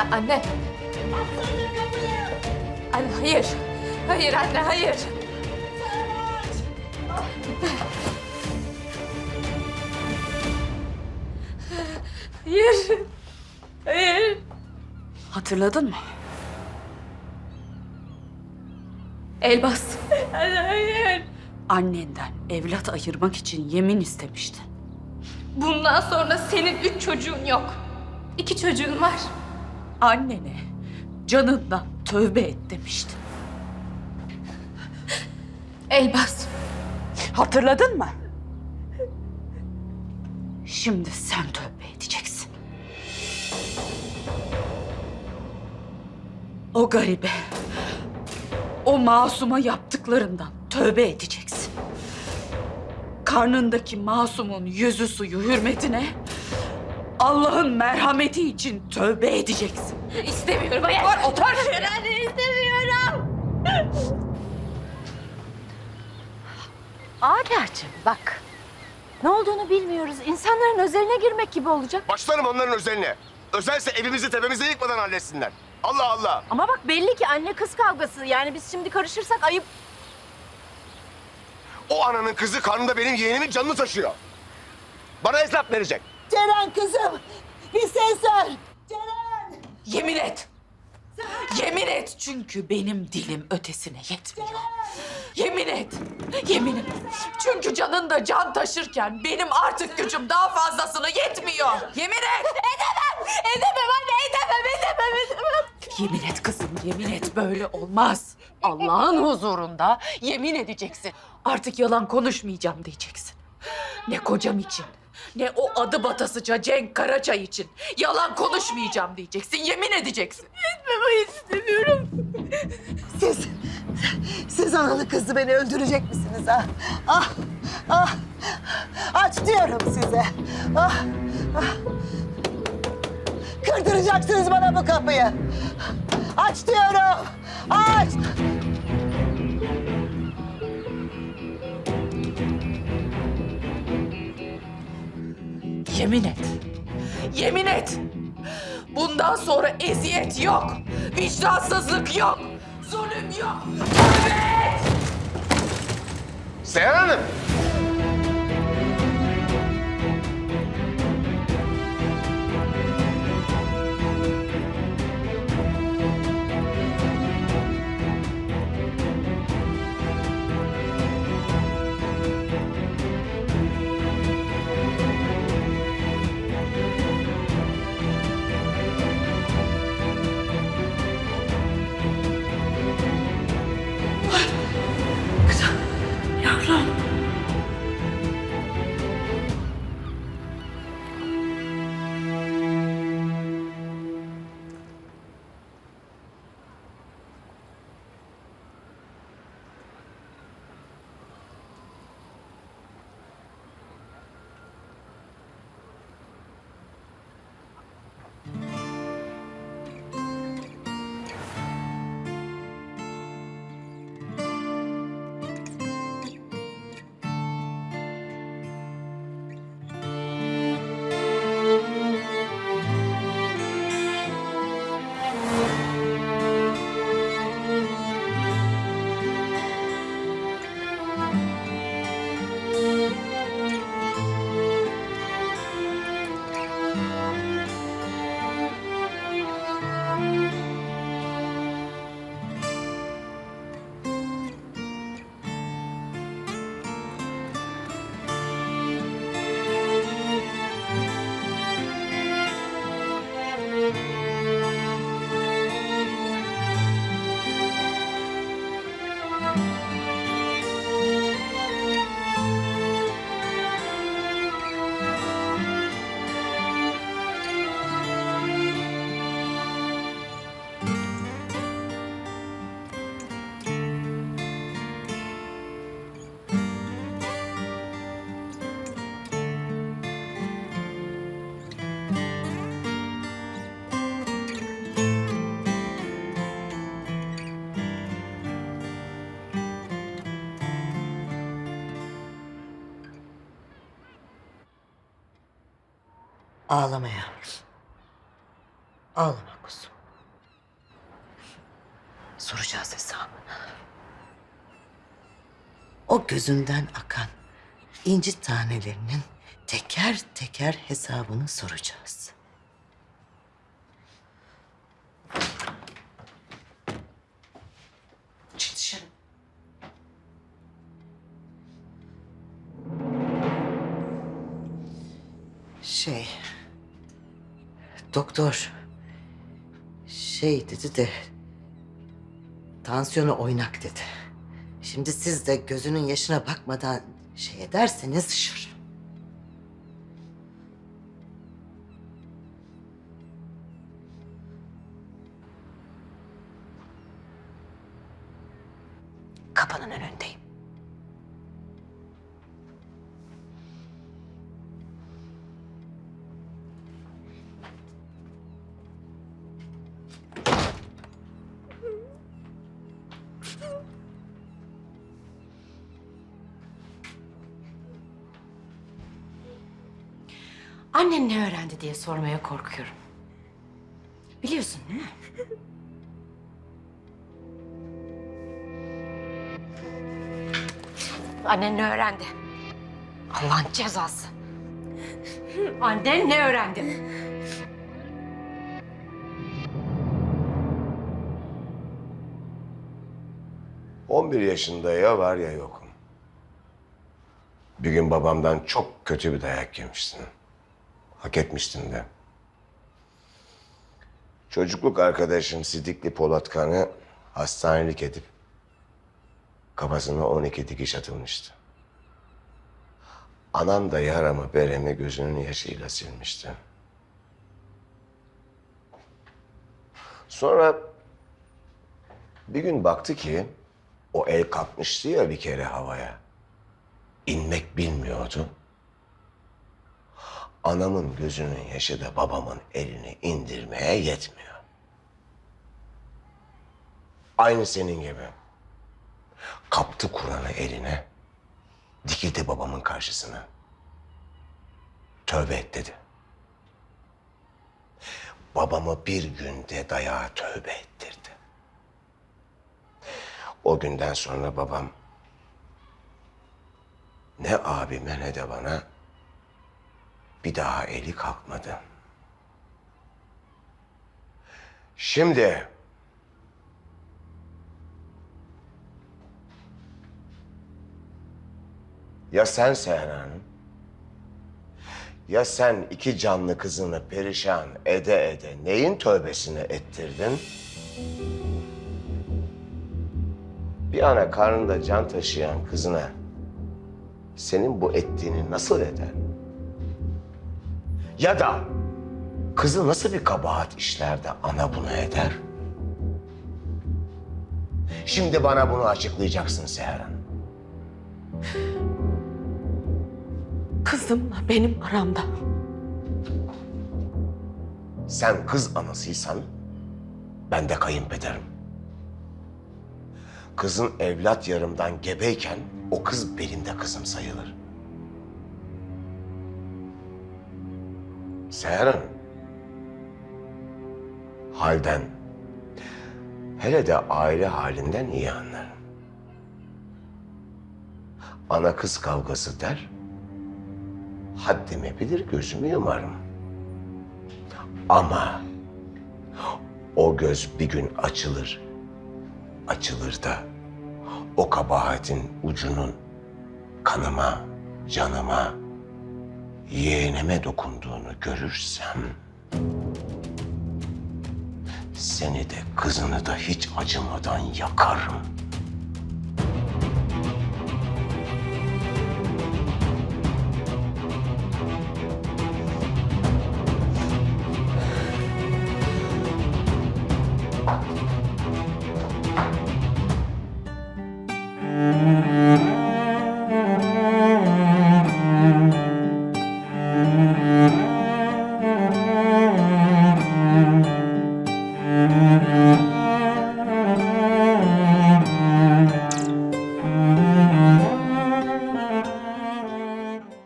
A- anne. Anne hayır. Hayır anne hayır. Hayır. Hayır. Hatırladın mı? Elbas. Anne hayır. Annenden evlat ayırmak için yemin istemiştin. Bundan sonra senin üç çocuğun yok. İki çocuğun var. Annene canından tövbe et demiştin. Elbas. Hatırladın mı? Şimdi sen tövbe edeceksin. O garibe, o masuma yaptıklarından tövbe edeceksin. Karnındaki masumun yüzü suyu hürmetine Allah'ın merhameti için tövbe edeceksin. İstemiyorum hayır. Otur, otur. Anne istemiyorum. Adacığım bak. Ne olduğunu bilmiyoruz. İnsanların özeline girmek gibi olacak. Başlarım onların özeline. Özelse evimizi tepemize yıkmadan halletsinler. Allah Allah. Ama bak belli ki anne kız kavgası. Yani biz şimdi karışırsak ayıp. O ananın kızı karnında benim yeğenimin canını taşıyor. Bana hesap verecek. Ceren kızım bir ses ver. Ceren. Yemin et. Yemin et çünkü benim dilim ötesine yetmiyor. Yemin et. Yemin et. Çünkü canında can taşırken benim artık gücüm daha fazlasına yetmiyor. Yemin et. Edemem. Edemem anne edemem edemem edemem. Yemin et kızım yemin et böyle olmaz. Allah'ın huzurunda yemin edeceksin. Artık yalan konuşmayacağım diyeceksin. Ne kocam için, ne o adı batasıca Cenk Karaçay için. Yalan konuşmayacağım diyeceksin, yemin edeceksin. Siz, siz analı kızı beni öldürecek misiniz ha? Ah, ah, aç diyorum size. Ah, ah. Kırdıracaksınız bana bu kapıyı. Aç diyorum, aç. Yemin et. Yemin et. Bundan sonra eziyet yok. Vicdansızlık yok. Zulüm yok. Tövbe et. Seyhan Hanım. Ağlamaya. Ağlama kuzum. Soracağız hesabını. O gözünden akan inci tanelerinin teker teker hesabını soracağız. Çık dışarı. Şey... Doktor... Şey dedi de... Tansiyonu oynak dedi. Şimdi siz de gözünün yaşına bakmadan şey ederseniz şır. Annen ne öğrendi diye sormaya korkuyorum. Biliyorsun değil mi? Annen ne öğrendi? Allah'ın cezası. Annen ne öğrendi? 11 yaşında ya var ya yokum. Bir gün babamdan çok kötü bir dayak yemiştin. Hak etmiştin de. Çocukluk arkadaşım Sidikli Polatkan'ı hastanelik edip kafasına 12 dikiş atılmıştı. Anam da yaramı beremi gözünün yaşıyla silmişti. Sonra bir gün baktı ki o el kalkmıştı ya bir kere havaya. İnmek bilmiyordu. Anamın gözünün yaşı da babamın elini indirmeye yetmiyor. Aynı senin gibi. Kaptı Kur'an'ı eline. Dikildi babamın karşısına. Tövbe et dedi. Babamı bir günde dayağa tövbe ettirdi. O günden sonra babam ne abime ne de bana bir daha eli kalkmadı. Şimdi ya sen Seher Hanım ya sen iki canlı kızını perişan ede ede neyin tövbesini ettirdin? Bir ana karnında can taşıyan kızına senin bu ettiğini nasıl eder? Ya da kızı nasıl bir kabahat işler de ana bunu eder? Şimdi bana bunu açıklayacaksın Seher Hanım. Kızımla benim aramda. Sen kız anasıysan ben de kayınpederim. Kızın evlat yarımdan gebeyken o kız benim de kızım sayılır. Seher Hanım. Halden, hele de aile halinden iyi anlarım. Ana kız kavgası der, haddimi bilir gözümü yumarım. Ama o göz bir gün açılır. Açılır da o kabahatin ucunun kanıma, canıma, yeğenime dokunduğunu görürsem... ...seni de kızını da hiç acımadan yakarım.